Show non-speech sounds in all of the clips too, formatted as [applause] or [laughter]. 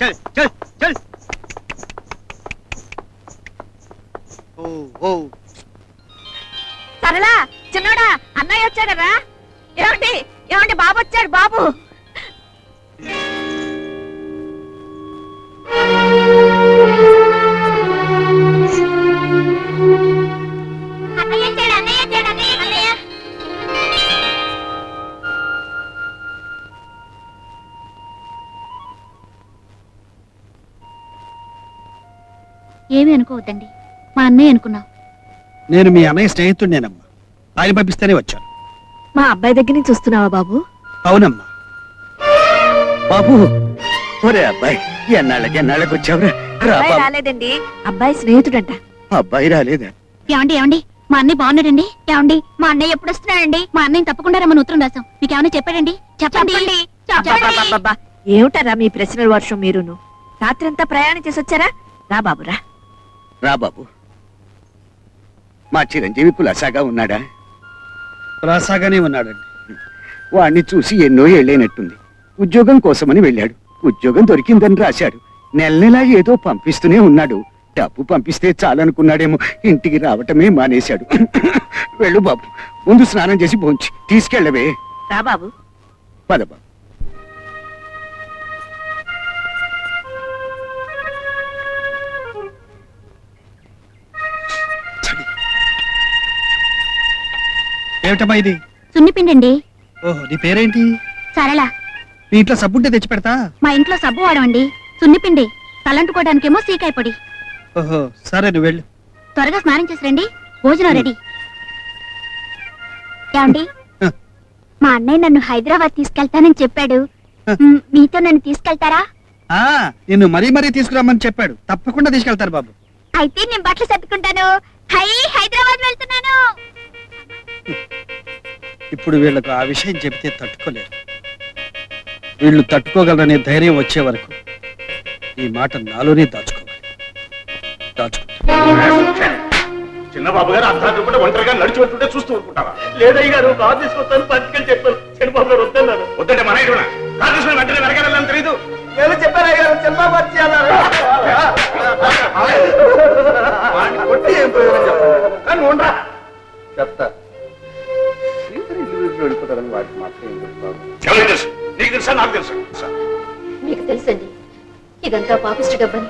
चल चल चल ఓ ఓ సరళా చిన్నోడా అన్నయ్య వచ్చాడరా? ఏమండి? ఏమండి బాబు వచ్చాడు బాబు. అనుకోవద్దండి. మా అన్నయ్య అనుకున్నావు. నేను మీ అన్నయ్య స్నేహితుడినేనమ్మా. ఆయన పంపిస్తేనే వచ్చాను. మా అబ్బాయి దగ్గర నుంచి వస్తున్నావా బాబు? అవునమ్మా. బాబు ఒరే అబ్బాయి ఎన్నాళ్ళకి ఎన్నాళ్ళకి వచ్చావురా? రా అబ్బాయి బాబు. రాలేదండి. అబ్బాయి స్నేహితుడంట. అబ్బాయి రాలేదా? ఏమండి ఏమండి? మా అన్నయ్య బాగున్నాడండి? ఏమండి? మా అన్నయ్య ఎప్పుడు వస్తున్నాడండి? మా అన్నయ్య తప్పకుండా రమ్మని ఉత్తరం రాసాం మీకు ఏమైనా చెప్పాడండి? చెప్పండి. చెప్పండి. అబ్బబ్బబ్బబ్బా, ఏమిటారా మీ ప్రశ్నల వర్షం మీరును? రాత్రంతా ప్రయాణం చేసి వచ్చారా రా బాబు రా బాబు. మా చిరంజీవి కులాసాగా ఉన్నాడా? రాసాగానే ఉన్నాడండి. వాణ్ణి చూసి ఎన్నో ఏళ్ళైనట్టుంది. ఉద్యోగం కోసమని వెళ్ళాడు. ఉద్యోగం దొరికిందని రాశాడు. నెల నెలా ఏదో పంపిస్తూనే ఉన్నాడు. డబ్బు పంపిస్తే చాలనుకున్నాడేమో. ఇంటికి రావటమే మానేశాడు. [coughs] వెళ్ళు బాబు. ముందు స్నానం చేసి భోంచి. తీసుకెళ్ళవే. రా బాబు. పద బాబు. ఏమిటమ్మా ఇది? సున్నిపిండండి. ఓహో నీ పేరేంటి? సరళ. మీ ఇంట్లో సబ్బుంటే తెచ్చి పెడతా మా ఇంట్లో సబ్బు వాడమండి. సున్నిపిండి. తలంటుకోవడానికేమో సీకాయ పొడి. ఓహో సరే నువ్వు వెళ్ళు. త్వరగా స్నానం చేసి రండి. భోజనం రెడీ. ఏమండి? హ. మా అన్నయ్య నన్ను హైదరాబాద్ తీసుకెళ్తానని చెప్పాడు. మ్, మీతో నన్ను తీసుకెళ్తారా? ఆ నిన్ను మరీ మరీ తీసుకురామని చెప్పాడు. తప్పకుండా తీసుకెళ్తారు బాబు. అయితే నేను బట్టలు సర్దుకుంటాను. హై హైదరాబాద్ వెళ్తున్నాను. ఇప్పుడు వీళ్ళకు ఆ విషయం చెబితే తట్టుకోలేరు. వీళ్ళు తట్టుకోగలరనే ధైర్యం వచ్చే వరకు ఈ మాట నాలోనే దాచుకోవాలి. దాచుకుంటా చిన్నబాబు గారు అర్ధరాత్రి పూట ఒంటరిగా నడిచి వెళ్తుంటే చూస్తూ ఊరుకుంటారా లేదయ్య గారు కారు తీసుకొస్తాను పట్టుకెళ్ళి చెప్పాను చంద్రబాబు గారు వద్దన్నారు వద్దంటే మన ఇటున కాదు తీసుకుని వెంటనే వెనకాలని తెలియదు నేను చెప్పాను గారు చంద్రబాబు వచ్చి అన్నారు. వాడిని కొట్టి ఏం ప్రయోజనం చెప్పండి? కానీ ఉండరా. చెప్తా. ఇదంతా పాపిష్టి డబ్బని.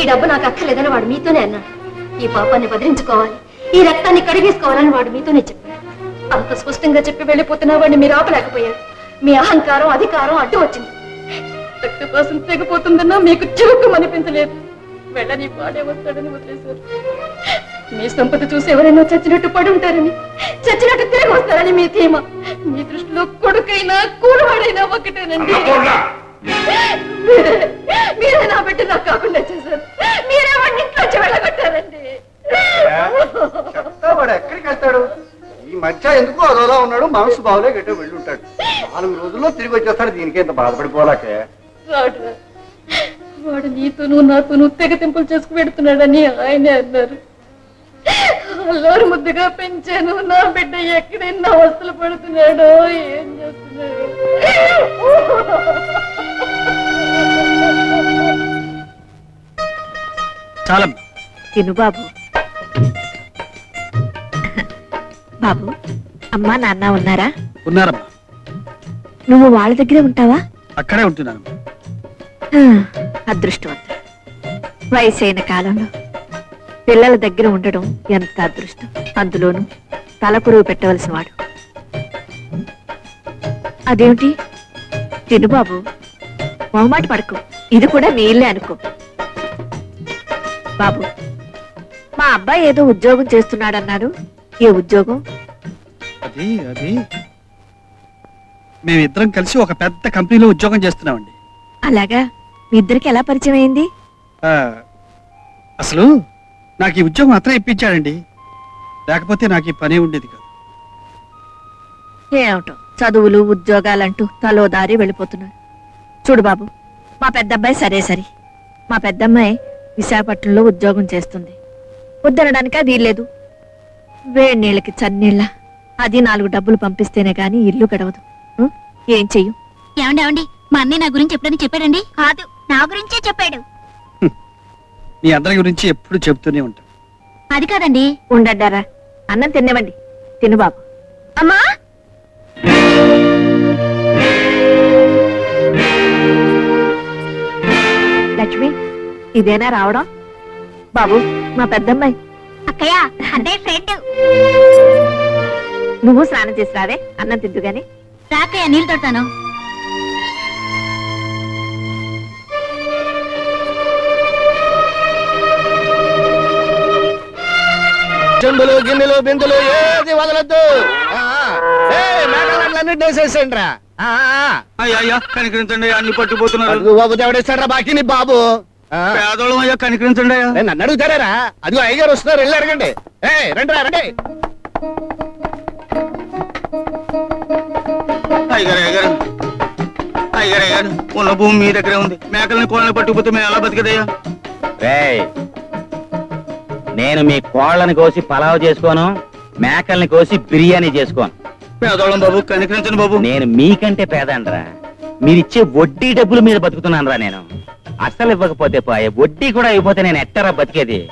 ఈ డబ్బు నాకు అక్కర్లేదని వాడు మీతోనే అన్నాడు. ఈ పాపాన్ని బదిరించుకోవాలి ఈ రక్తాన్ని కడిగేసుకోవాలని వాడు మీతోనే చెప్పాడు. అంత స్పష్టంగా చెప్పి వెళ్ళిపోతున్నా వాడిని మీరు ఆపలేకపోయారు. మీ అహంకారం అధికారం అడ్డు వచ్చింది. రక్త కోసం తెగిపోతుందన్నా మీకు చిరుకు అనిపించలేదు. వెళ్ళని వాడే వస్తాడని వదిలేశారు. మీ సంపద చూసి ఎవరైనా చచ్చినట్టు పడి ఉంటారని చచ్చినట్టు తిరిగి వస్తారని మీ ధీమా. మీ దృష్టిలో కొడుకైనా కూడవాడైనా ఒకటేనండి. [laughs] చేశారు మీరే వాడిని ఇంట్లోంచి వెళ్ళగొట్టారండి. చెప్తా వాడు ఎక్కడికి వెళ్తాడు? ఈ మధ్య ఎందుకు అదోలా ఉన్నాడు? మనసు బావులే గట్టిగా వెళ్ళి ఉంటాడు నాలుగు రోజుల్లో తిరిగి వచ్చేస్తాడు. దీనికి ఎంత బాధపడిపోలాకే. వాడు నీతోనూ నాతోనూ తెగ తెంపులు చేసుకు పెడుతున్నాడని ఆయనే అన్నారు. అల్లోరు ముద్దుగా పెంచాను. నా బిడ్డ ఎక్కడైనా అవస్థలు పడుతున్నాడో ఏం చేస్తున్నాడు. చాలమ్మా తిను బాబు. బాబు అమ్మా నాన్న ఉన్నారా? ఉన్నారమ్మా. నువ్వు వాళ్ళ దగ్గరే ఉంటావా? అక్కడే ఉంటున్నాను. ఆ, అదృష్టవంతుడు. వయసైన కాలంలో పిల్లల దగ్గర ఉండడం ఎంత అదృష్టం. అందులోనూ తలపురుగు పెట్టవలసిన వాడు అదేమిటి? తిను బాబు. మొహమాట పడకు. ఇది కూడా నీ ఇల్లే అనుకో. బాబు మా అబ్బాయి ఏదో ఉద్యోగం చేస్తున్నాడన్నాడు ఏ ఉద్యోగం? అది అది. మేమిద్దరం కలిసి ఒక పెద్ద కంపెనీలో ఉద్యోగం చేస్తున్నామండి. అలాగా? మీ ఇద్దరికి ఎలా పరిచయం అయింది? ఆ, అసలు నాకు ఈ ఉద్యోగం అతనే ఇప్పించాడండి. లేకపోతే నాకు ఈ పనే ఉండేది కాదు. ఏమిటో? చదువులు ఉద్యోగాలంటూ తలో దారి వెళ్ళిపోతున్నాడు చూడు బాబు మా పెద్దబ్బాయి సరే సరి. మా పెద్దమ్మాయి విశాఖపట్నంలో ఉద్యోగం చేస్తుంది. వద్దనడానికి అది లేదు వేడి నీళ్ళకి చన్నీళ్ళ అది నాలుగు డబ్బులు పంపిస్తేనే గాని ఇల్లు గడవదు. ఉం? ఏం చెయ్యం? ఏమండి ఏమండి? మా అన్నయ్య నా గురించి ఎప్పుడైనా చెప్పాడండి? కాదు నా గురించే చెప్పాడు. మీ అందరి గురించి ఎప్పుడు చెప్తూనే ఉంటాను అది కాదండి. ఉండడ్డారా అన్నం తినేవండి తిను బాబు. అమ్మా! ఇదేనా రావడం? బాబు మా పెద్దమ్మాయి. అక్కయ్య అదే ఫ్రెండ్. నువ్వు స్నానం చేసి రావే అన్నం తిద్దు గాని. రాకయ్య నీళ్ళు తొడతాను. చెంబులు గిన్నెలు బిందులు ఏది వదలొద్దు. మేఘాలన్నీ వేసేసండి రా అయ్యా అయ్యా కనికరించండి అన్ని పట్టుకుపోతున్నారు బాబు దేవుడేస్తాడు బాకీ నీ బాబు. పేదోళం అయ్యా కనికరించండి నేను నన్ను అడుగుతారా అదిగో అయ్యగారు వస్తున్నారు వెళ్ళి అడగండి. ఏ రండి రా రండి. అయ్యగారు అయ్యగారు. అయ్యగారు అయ్యగారు ఉన్న భూమి మీ దగ్గరే ఉంది. మేకల్ని కోళ్ళని పట్టుకుపోతే మేము ఎలా బతికదయ్యా? రేయ్ నేను మీ కోళ్ళని కోసి పలావ్ చేసుకోను మేకల్ని కోసి బిర్యానీ చేసుకోను. పేదోళం బాబు కనికరించండి బాబు. నేను మీకంటే పేదండ్రా. మీరిచ్చే వడ్డీ డబ్బుల మీద బతుకుతున్నానురా నేను. అసలు ఇవ్వకపోతే పోయే వడ్డీ కూడా ఇవ్వకపోతే నేను ఎట్టరా బతికేది?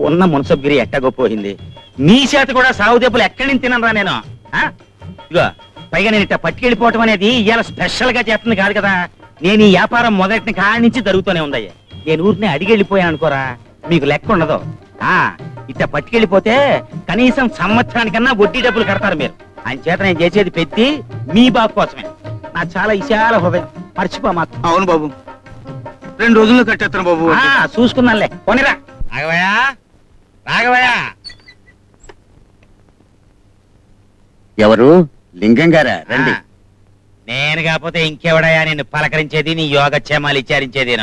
ఉన్న మున్సబ్గిరి ఎట్టగొప్పోయింది మీ చేత కూడా సాగు దెబ్బలు ఎక్కడి నుంచి తినరా నేను? ఆ? ఇదిగో పైగా నేను ఇట్ట పట్టుకెళ్ళిపోవటం అనేది ఇవాళ స్పెషల్గా చేస్తుంది కాదు కదా. నేను ఈ వ్యాపారం మొదటి కాడి నుంచి జరుగుతూనే ఉందయ్య. నేను ఊరిని అడిగి వెళ్ళిపోయాను అనుకోరా. మీకు లెక్క ఉండదు. ఆ ఇట్ట పట్టుకెళ్ళిపోతే కనీసం సంవత్సరానికన్నా వడ్డీ డబ్బులు కడతారు మీరు. ఆయన చేత నేను చేసేది పెట్టి మీ బాబు కోసమే. నా చాలా విశాల హృదయం. మర్చిపో మాకు అవును బాబు. రెండు రోజుల్లో కట్టేస్తాను బాబు. ఆ, చూసుకున్నానులే కొనిరా రాఘవయ్యా రాఘవయ్యా. ఎవరు? లింగం గారా? రండి. ఆ, నేను కాకపోతే ఇంకెవడయా నిన్ను పలకరించేది నీ యోగక్షేమాలు విచారించేది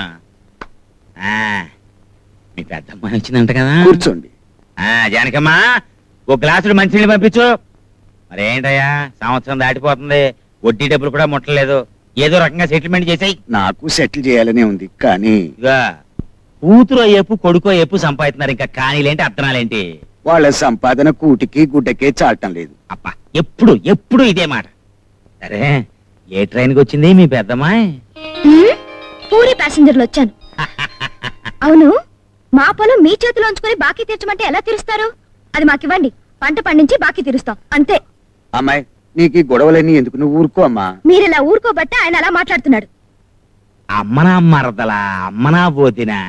మీ పెద్దమ్మ వచ్చిందంట కదా. కూర్చోండి. ఆ, జానకమ్మా ఓ గ్లాసుడు మంచినీళ్ళు పంపించు. మరేంటయ్యా సంవత్సరం దాటిపోతుంది వడ్డీ డబ్బులు కూడా ముట్టలేదు. ఏదో రకంగా సెటిల్మెంట్ చేసాయి. నాకు సెటిల్ చేయాలనే ఉంది కానీ కూతురు అయ్యేపు కొడుకు అయ్యేపు సంపాదిస్తున్నారు ఇంకా కానీలేంటి అర్థనాలేంటి? వాళ్ళ సంపాదన కూటికి గుడ్డకే చాటం లేదు. అప్ప ఎప్పుడు ఎప్పుడు ఇదే మాట. సరే ఏ ట్రైన్కి వచ్చింది మీ పెద్దమ్మాయి? పూరి ప్యాసింజర్లు వచ్చాను. [laughs] అవును మా పొలం మీ చేతిలో ఉంచుకొని బాకీ తీర్చమంటే ఎలా తీరుస్తారు? అది మాకివ్వండి పంట పండించి బాకీ తీరుస్తాం అంతే. అమ్మాయి నీకు ఈ గొడవలన్నీ ఎందుకు? నువ్వు ఊరుకో అమ్మా. మీరిలా ఊరుకోబట్టే ఆయన అలా మాట్లాడుతున్నాడు. అమ్మనా మరదలా అమ్మనా పోతినా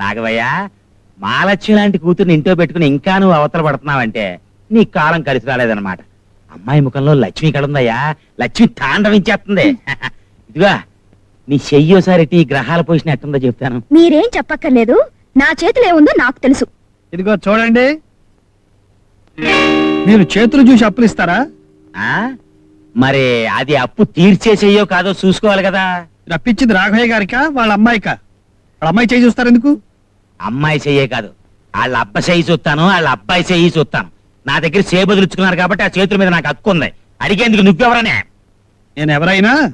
రాఘవయ్య మాలక్ష్మి లాంటి కూతుర్ని ఇంట్లో పెట్టుకుని ఇంకా నువ్వు అవతల పడుతున్నావంటే నీ కాలం కలిసి రాలేదన్నమాట. అమ్మాయి ముఖంలో లక్ష్మి కడుందయ్యా లక్ష్మి తాండవించేస్తుంది ఇదిగా నీ చెయ్యి ఒకసారి ఇటు ఈ గ్రహాల పొజిషన్ ఎట్టుందో చెప్తాను. మీరేం చెప్పక్కర్లేదు నా చేతిలో ఏముందో నాకు తెలుసు. ఇదిగో చూడండి. మీరు చేతులు చూసి అప్పులు ఇస్తారా? మరి అది అప్పు తీర్చే చెయ్యో కాదో చూసుకోవాలి కదా. రప్పించింది రాఘవయ్య గారికా వాళ్ళ అమ్మాయికా? వాళ్ళ అమ్మాయి చేయి చూస్తారు ఎందుకు అమ్మాయి చెయ్యే కాదు. వాళ్ళ అబ్బ చెయ్యి చూస్తాను వాళ్ళ అబ్బాయి చెయ్యి చూస్తాను. నా దగ్గర చేబదులుచుకున్నారు కాబట్టి ఆ చేతుల మీద నాకు హక్కు ఉంది. అడిగేందుకు నువ్వెవరనే? నేను ఎవరైనా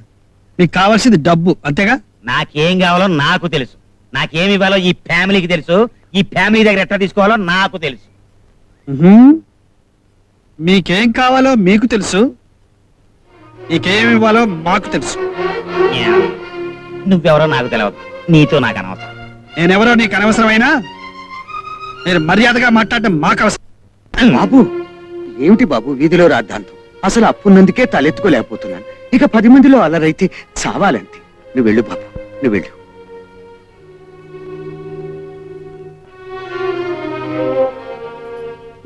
మీకు కావాల్సింది డబ్బు అంతేగా? నాకేం కావాలో నాకు తెలుసు. నాకేమి ఇవ్వాలో ఈ ఫ్యామిలీకి తెలుసు. ఈ ఫ్యామిలీ దగ్గర ఎట్లా తీసుకోవాలో నాకు తెలుసు. మీకేం కావాలో మీకు తెలుసు. మీకేం ఇవ్వాలో మాకు తెలుసు. నువ్వెవరో నాకు తెలియదు నీతో నాకు అనవసరం. నేనెవరో నీకు అనవసరమైనా? మీరు మర్యాదగా మాట్లాడటం మాకు అవసరం. బాబు ఏమిటి బాబు వీధిలో రాద్దాంతం అసలు అప్పున్నందుకే తలెత్తుకోలేకపోతున్నాను. ఇక పది మందిలో అలరైతే చావాలంతే. నువ్వు వెళ్ళు బాబు నువ్వు వెళ్ళు.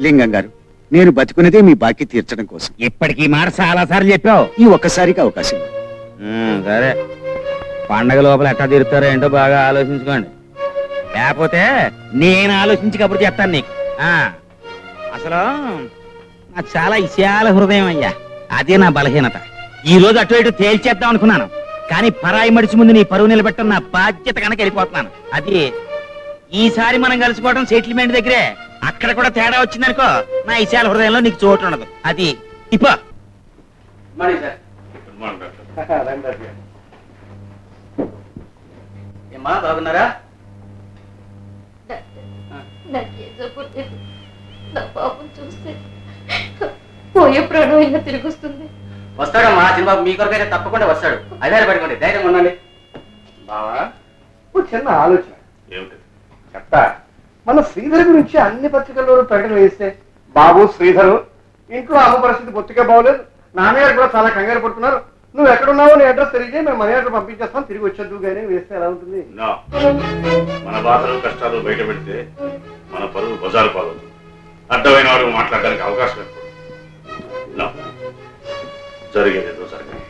లింగం గారు నేను బతుకున్నదే మీ బాకీ తీర్చడం కోసం. ఇప్పటికీ మాట చాలా సార్లు చెప్పావు. ఈ ఒక్కసారికి అవకాశం ఇవ్వండి. ఉమ్, సరే. పండగ లోపల ఎట్లా తీరుతారో ఏంటో బాగా ఆలోచించుకోండి. లేకపోతే నేను ఆలోచించి కబురు చెప్తాను నీకు. ఆ, అసలు నాకు చాలా విశాల హృదయం అయ్యా. అదే నా బలహీనత. ఈ రోజు అటు ఇటు తేల్చేద్దాం అనుకున్నాను. కానీ పరాయి మడిచి ముందు నీ పరువు నిలబెట్టడం నా బాధ్యత కనుక వెళ్ళిపోతున్నాను. అది ఈసారి మనం కలిసిపోవడం సెటిల్మెంట్ దగ్గరే. అక్కడ కూడా తేడా వచ్చిందనుకో నా విశాల హృదయంలో నీకు చోటు ఉండదు. అది ఇప్ప. [laughs] ఏమ్మా బాగున్నారా? చూస్తే పోయే ప్రాణం అయినా తిరిగి వస్తుంది వస్తాడమ్మా చిన్నబాబు మీ కొరకైతే తప్పకుండా వస్తాడు. అదే పడుకోండి ధైర్యం ఉండండి. బావా? చిన్న ఆలోచన. ఏమిటి? చెప్తా. మన శ్రీధర్ గురించి అన్ని పత్రికల్లోనూ ప్రకటన వేస్తే బాబు శ్రీధరు ఇంట్లో అమ్మ పరిస్థితి బొత్తిగా బాగోలేదు. నాన్నగారు కూడా చాలా కంగారు పడుతున్నారు. నువ్వు ఎక్కడున్నావో నీ అడ్రస్ తెలియజే మేము మనీ ఆర్డర్ పంపించేస్తాం తిరిగి వచ్చేద్దు కానీ వేస్తే ఎలా ఉంటుంది? మన బాధలు కష్టాలు బయట పెడితే మన పరువు బజారు పాలు. అడ్డమైన వాడు మాట్లాడడానికి అవకాశం జరిగేదేదో జరిగింది